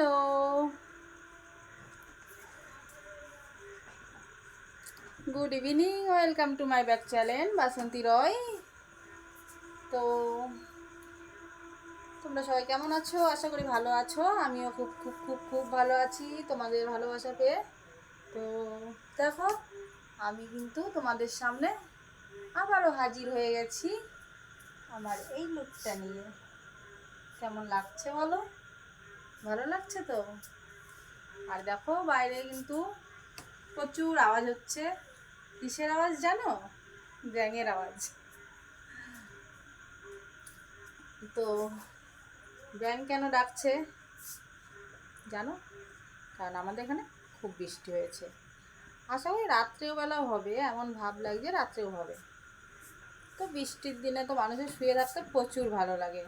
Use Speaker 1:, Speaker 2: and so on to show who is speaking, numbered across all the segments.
Speaker 1: Hello good evening welcome to my back channel Basanti Roy তো, তোমরা সবাই কেমন আছো? আশা করি ভালো আছো। আমিও খুব খুব খুব খুব ভালো আছি, তোমাদের ভালোবাসা পেয়ে। তো, দেখো, আমি কিন্তু তোমাদের সামনে আবারও হাজির হয়ে গেছি আমার এই লুকটা নিয়ে। কেমন লাগছে বলো? ভালো লাগছে তো? আর দেখো বাইরে কিন্তু প্রচুর আওয়াজ হচ্ছে। কিসের আওয়াজ জানো? ব্যাঙের আওয়াজ। তো ব্যাঙ কেন ডাকছে জানো? কারণ আমাদের এখানে খুব বৃষ্টি হয়েছে। আশা করি রাত্রেও বেলাও হবে, এমন ভাব লাগছে রাত্রেও হবে। তো বৃষ্টির দিনে তো মানুষের শুয়ে থাকতে প্রচুর ভালো লাগে।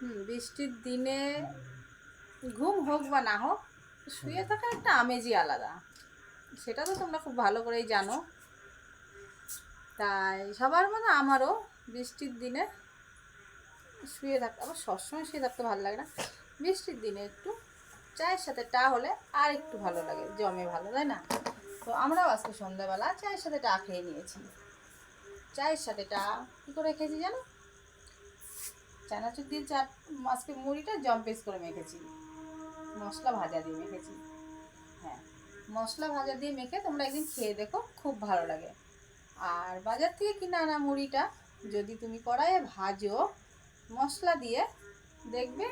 Speaker 1: বৃষ্টির দিনে ঘুম হোক বা না হোক, শুয়ে থাকা একটা আমেজই আলাদা। সেটা তো তোমরা খুব ভালো করেই জানো। তাই সবার মতো আমারও বৃষ্টির দিনে শুয়ে থাকতে, আবার সবসময় শুয়ে থাকতে ভালো লাগে না। বৃষ্টির দিনে একটু চায়ের সাথে টা হলে আর একটু ভালো লাগে, জমে ভালো, তাই না? তো আমরাও আজকে সন্ধ্যাবেলা চায়ের সাথে টা খেয়ে নিয়েছি। চায়ের সাথে টা কী করে খেয়েছি জানো? চানাচুর দিয়ে চা আজকে মুড়িটা জম্পেস করে মেখেছি। মশলা ভাজা দিয়ে মেখেছি। হ্যাঁ মশলা ভাজা দিয়ে মেখে তোমরা একদিন খেয়ে দেখো, খুব ভালো লাগে। আর বাজার থেকে কিনে আনা মুড়িটা যদি তুমি কড়াইয়ে ভাজো, মশলা দিয়ে দেখবে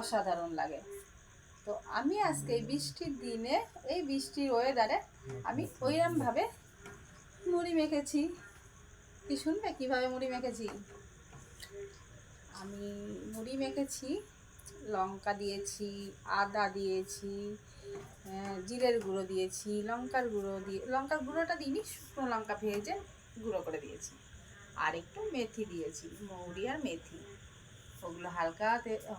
Speaker 1: অসাধারণ লাগে। তো আমি আজকে এই বৃষ্টির দিনে, এই বৃষ্টির ওয়েদারে আমি ওইরমভাবে মুড়ি মেখেছি। কি শুনবে? কীভাবে মুড়ি মেখেছি? আমি মুড়ি মেখেছি লঙ্কা দিয়েছি আদা দিয়েছি আহ, জিরের গুঁড়ো দিয়েছি লঙ্কার গুঁড়ো দিয়ে লঙ্কার গুঁড়োটা দিইনি শুকনো লঙ্কা ভেজে গুঁড়ো করে দিয়েছি। আর একটু মেথি দিয়েছি মৌরি আর মেথি। ওগুলো হালকা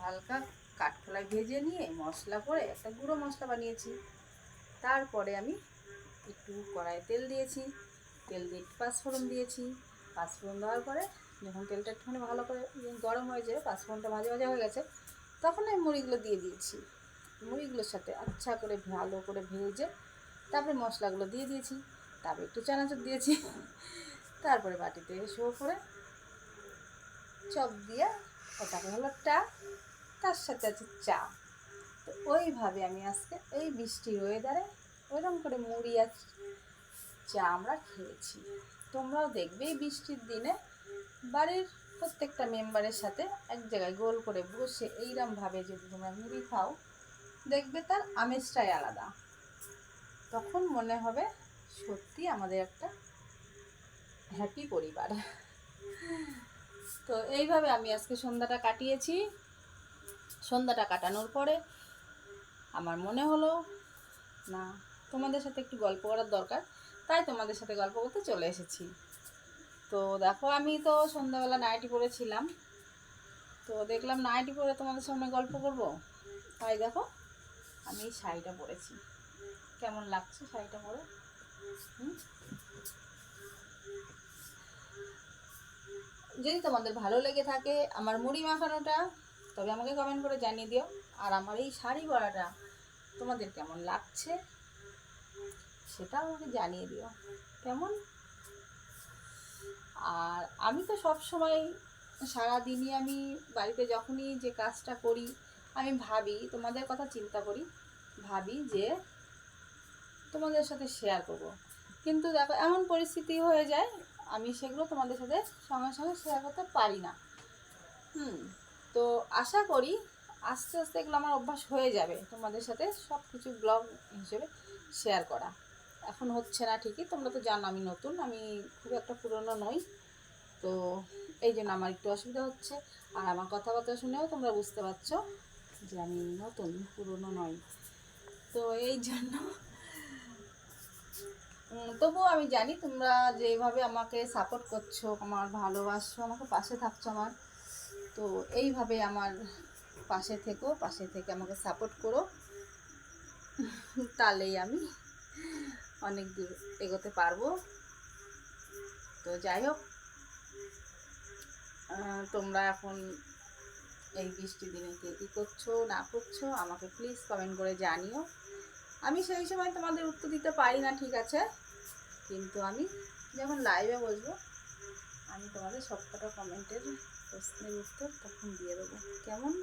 Speaker 1: হালকা কাঠখোলায় ভেজে নিয়ে মশলা করে একটা গুঁড়ো মশলা বানিয়েছি। তারপরে আমি একটু কড়াইয়ে তেল দিয়েছি তেল দিয়ে পাঁচফোড়ন দিয়েছি। পাঁচফোড়ন দেওয়ার পরে যখন তেলটা একটুখানি ভালো করে গরম হয়ে যাবে পাঁচফোড়নটা ভাজা ভাজা হয়ে গেছে। তখন আমি মুড়িগুলো দিয়ে দিয়েছি। মুড়িগুলোর সাথে আচ্ছা করে ভালো করে ভেজে, তারপরে মশলাগুলো দিয়ে দিয়েছি। তারপরে একটু চানাচুর দিয়েছি। তারপরে বাটিতে শো করে চপ দিয়ে ওটাকে হলো টা, তার সাথে আছে চা। তো ওইভাবে আমি আজকে এই বৃষ্টির ওয়েদারে ওইরকম করে মুড়ি আর চা আমরা খেয়েছি। তোমরাও দেখবে এই বৃষ্টির দিনে বাড়ির প্রত্যেকটা মেম্বারের সাথে এক জায়গায় গোল করে বসে এইরমভাবে যদি তোমরা মুড়ি খাও, দেখবে তার আমেজটাই আলাদা। তখন মনে হবে সত্যি আমাদের একটা হ্যাপি পরিবার। তো এইভাবে আমি আজকে সন্ধ্যাটা কাটিয়েছি। সন্ধ্যাটা কাটানোর পরে আমার মনে হলো, না, তোমাদের সাথে একটু গল্প করার দরকার, তাই তোমাদের সাথে গল্প করতে চলে এসেছি। তো দেখো, আমি তো সন্ধ্যাবেলা নাইটি পরেছিলাম তো দেখলাম নাইটি পরে তোমাদের সামনে গল্প করব। তাই দেখো, আমি এই শাড়িটা পরেছি। কেমন লাগছে শাড়িটা পরে? যদি তোমাদের ভালো লেগে থাকে আমার মুড়ি মাখানোটা, তবে আমাকে কমেন্ট করে জানিয়ে দিও। আর আমার এই শাড়ি পরাটা তোমাদের কেমন লাগছে, সেটাও আমাকে জানিয়ে দিও। কেমন? আর আমি তো সব সময় সারাদিনই আমি বাড়িতে যখনই যে কাজটা করি, আমি ভাবি, তোমাদের কথা চিন্তা করি, ভাবি যে তোমাদের সাথে শেয়ার করব। কিন্তু দেখো, এমন পরিস্থিতি হয়ে যায়, আমি সেগুলো তোমাদের সাথে সঙ্গে সঙ্গে শেয়ার করতে পারি না। হুম, তো আশা করি আস্তে আস্তে এগুলো আমার অভ্যাস হয়ে যাবে, তোমাদের সাথে সব কিছু ব্লগ হিসেবে শেয়ার করা। এখন হচ্ছে না ঠিকই, তোমরা তো জানো আমি নতুন, আমি খুব একটা পুরনো নই। তো এই জন্য আমার একটু অসুবিধা হচ্ছে। আর আমার কথাবার্তা শুনেও তোমরা বুঝতে পারছ যে আমি নতুন, পুরনো নই। তো এই জন্য তবুও আমি জানি তোমরা যেভাবে আমাকে সাপোর্ট করছ, আমার ভালোবাসছো আমাকে পাশে থাকছো আমার, তো এইভাবে আমার পাশে থেকো, পাশে থেকে আমাকে সাপোর্ট করো। তাহলেই আমি অনেক দূর এগোতে পারব। তো যাই হোক তোমরা এখন এই বৃষ্টি দিনে কে কী করছ, না করছ, আমাকে প্লিজ কমেন্ট করে জানিও। আমি সেই সময় তোমাদের উত্তর দিতে পারি না, ঠিক আছে? কিন্তু আমি যখন লাইভে বসবো, আমি তোমাদের সবকটা কমেন্টের প্রশ্নের উত্তর তখন দিয়ে দেবো। কেমন?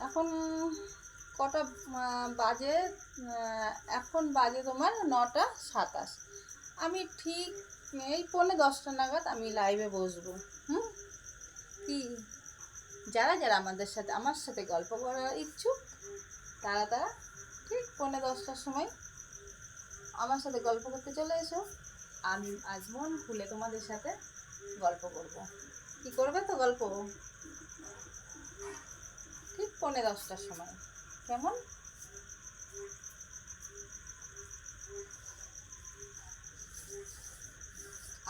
Speaker 1: এখন কটা বাজে এখন বাজে তোমার নটা সাতাশ। আমি ঠিক এই পৌনে দশটা নাগাদ আমি লাইভে বসবো, হুম? কি? যারা যারা আমাদের সাথে, আমার সাথে গল্প করার ইচ্ছুক, তারা তারা ঠিক পৌনে দশটার সময় আমার সাথে গল্প করতে চলে এসো। আমি আজ মন খুলে তোমাদের সাথে গল্প করব। কি করবে তো গল্প? পৌনে দশটার সময়। কেমন?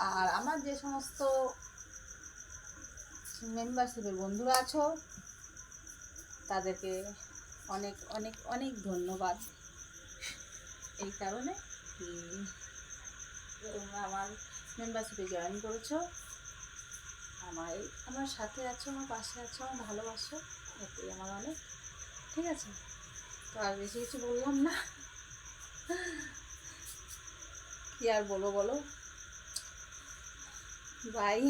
Speaker 1: আর আমার যে সমস্ত মেম্বারশিপের বন্ধুরা আছো, তাদেরকে অনেক অনেক অনেক ধন্যবাদ। এই কারণে তোমরা আমার মেম্বারশিপে জয়েন করেছ। আমার আমার সাথে আছো, আমার পাশে আছো, আমার ভালোবাসো। এটাই আমার অনেক ঠিক আছে। তো আর বেশি কিছু বললাম না। কি আর বলো বলো? বাই